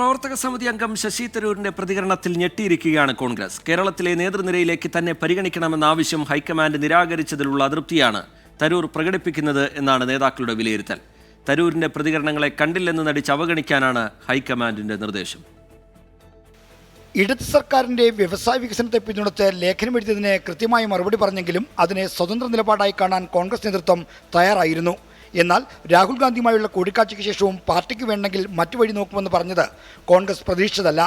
പ്രവർത്തക സമിതി അംഗം ശശി തരൂരിന്റെ പ്രതികരണത്തിൽ ഞെട്ടിയിരിക്കുകയാണ് കോൺഗ്രസ്. കേരളത്തിലെ നേതൃനിരയിലേക്ക് തന്നെ പരിഗണിക്കണമെന്ന ആവശ്യം ഹൈക്കമാൻഡ് നിരാകരിച്ചതിലുള്ള അതൃപ്തിയാണ് തരൂർ പ്രകടിപ്പിക്കുന്നത് എന്നാണ് നേതാക്കളുടെ വിലയിരുത്തൽ. തരൂരിന്റെ പ്രതികരണങ്ങളെ കണ്ടില്ലെന്ന് നടിച്ച് അവഗണിക്കാനാണ് ഹൈക്കമാൻഡിന്റെ നിർദ്ദേശം. ഇടത് സർക്കാരിന്റെ വ്യവസായ വികസനത്തെ പിന്തുണച്ച് ലേഖനമെഴുതിയതിന് കൃത്യമായി മറുപടി പറഞ്ഞെങ്കിലും അതിനെ സ്വതന്ത്ര നിലപാടായി കാണാൻ കോൺഗ്രസ് നേതൃത്വം തയ്യാറായിരുന്നു. എന്നാൽ രാഹുൽ ഗാന്ധിയുമായുള്ള കൂടിക്കാഴ്ചയ്ക്ക് ശേഷവും പാർട്ടിക്ക് വേണമെങ്കിൽ മറ്റു വഴി നോക്കുമെന്ന് പറഞ്ഞത് കോൺഗ്രസ് പ്രതീക്ഷിച്ചതല്ല.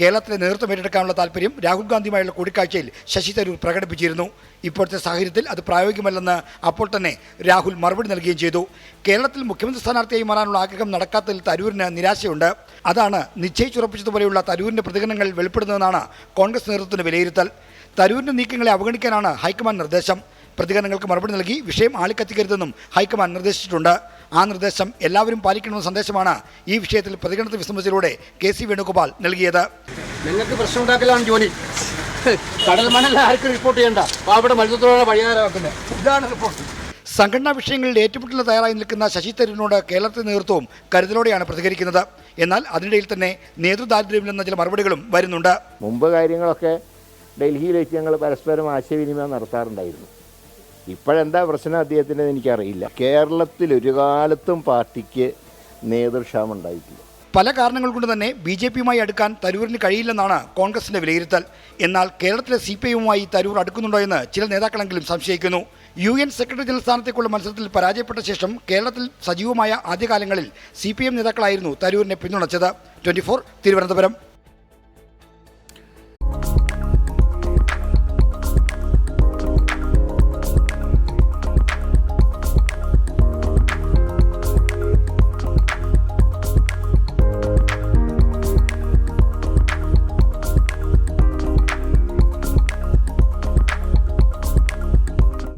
കേരളത്തിലെ നേതൃത്വം ഏറ്റെടുക്കാനുള്ള താല്പര്യം രാഹുൽ ഗാന്ധിയുമായുള്ള കൂടിക്കാഴ്ചയിൽ ശശി തരൂർ പ്രകടിപ്പിച്ചിരുന്നു. ഇപ്പോഴത്തെ സാഹചര്യത്തിൽ അത് പ്രായോഗികമല്ലെന്ന് അപ്പോൾ തന്നെ രാഹുൽ മറുപടി നൽകുകയും ചെയ്തു. കേരളത്തിൽ മുഖ്യമന്ത്രി സ്ഥാനാർത്ഥിയായി മാറാനുള്ള ആഗ്രഹം നടക്കാത്തതിൽ തരൂരിന് നിരാശയുണ്ട്. അതാണ് നിശ്ചയിച്ചുറപ്പിച്ചതുപോലെയുള്ള തരൂരിന്റെ പ്രതികരണങ്ങൾ വെളിപ്പെടുന്നതെന്നാണ് കോൺഗ്രസ് നേതൃത്വത്തിന്റെ വിലയിരുത്തൽ. തരൂരിന്റെ നീക്കങ്ങളെ അവഗണിക്കാനാണ് ഹൈക്കമാൻഡ് നിർദ്ദേശം. പ്രതികരണങ്ങൾക്ക് മറുപടി നൽകി. വിഷയം ആളിക്കത്തിക്കരുതെന്നും ഹൈക്കമാൻഡ് നിർദ്ദേശിച്ചിട്ടുണ്ട്. ആ നിർദ്ദേശം എല്ലാവരും പാലിക്കണമെന്ന സന്ദേശമാണ് ഈ വിഷയത്തിൽ പ്രതികരണത്തെ വിസമ്മതിച്ചതിലൂടെ കെ സി വേണുഗോപാൽ നൽകിയത്. നിങ്ങൾക്ക് പ്രശ്നം ഉണ്ടാക്കലാണ് ജോലി. കടൽ മണൽ ആർക്കും റിപ്പോർട്ട് ചെയ്യണ്ട. വഴിയാറാക്കുന്നത്. ഇതാണ് റിപ്പോർട്ട് സംഘടനാ വിഷയങ്ങളിൽ ഏറ്റുമുട്ടലിന് തയ്യാറായി നിൽക്കുന്ന ശശി തരൂരിനോട് കേരളത്തിലെ നേതൃത്വവും കരുതലോടെയാണ് പ്രതികരിക്കുന്നത്. എന്നാൽ അതിനിടയിൽ തന്നെ നേതൃദാരിദ്ര്യമില്ലെന്ന ചില മറുപടികളും വരുന്നുണ്ട്. മുമ്പ് കാര്യങ്ങളൊക്കെ ഡൽഹിയിൽ വെച്ച് ഞങ്ങൾ പരസ്പരം ആശയവിനിമയം നടത്താറുണ്ടായിരുന്നു. ഇപ്പോഴെന്താ പ്രശ്നം അദ്ദേഹത്തിന്റെ എനിക്കറിയില്ല. കേരളത്തിൽ ഒരു കാലത്തും പാർട്ടിക്ക് നേതൃക്ഷാമം ഉണ്ടായിട്ടില്ല പല കാരണങ്ങൾ കൊണ്ട് തന്നെ ബി ജെ പിയുമായി അടുക്കാൻ തരൂരിന് കഴിയില്ലെന്നാണ് കോൺഗ്രസിന്റെ വിലയിരുത്തൽ. എന്നാൽ കേരളത്തിലെ സി പി ഐയുമായി തരൂർ അടുക്കുന്നുണ്ടോ എന്ന് ചില നേതാക്കളെങ്കിലും സംശയിക്കുന്നു. യു എൻ സെക്രട്ടറി ജനറൽ സ്ഥാനത്തേക്കുള്ള മത്സരത്തിൽ പരാജയപ്പെട്ട ശേഷം കേരളത്തിൽ സജീവമായ ആദ്യകാലങ്ങളിൽ സി പി എം നേതാക്കളായിരുന്നു തരൂരിനെ പിന്തുണച്ചത്. ട്വന്റി തിരുവനന്തപുരം.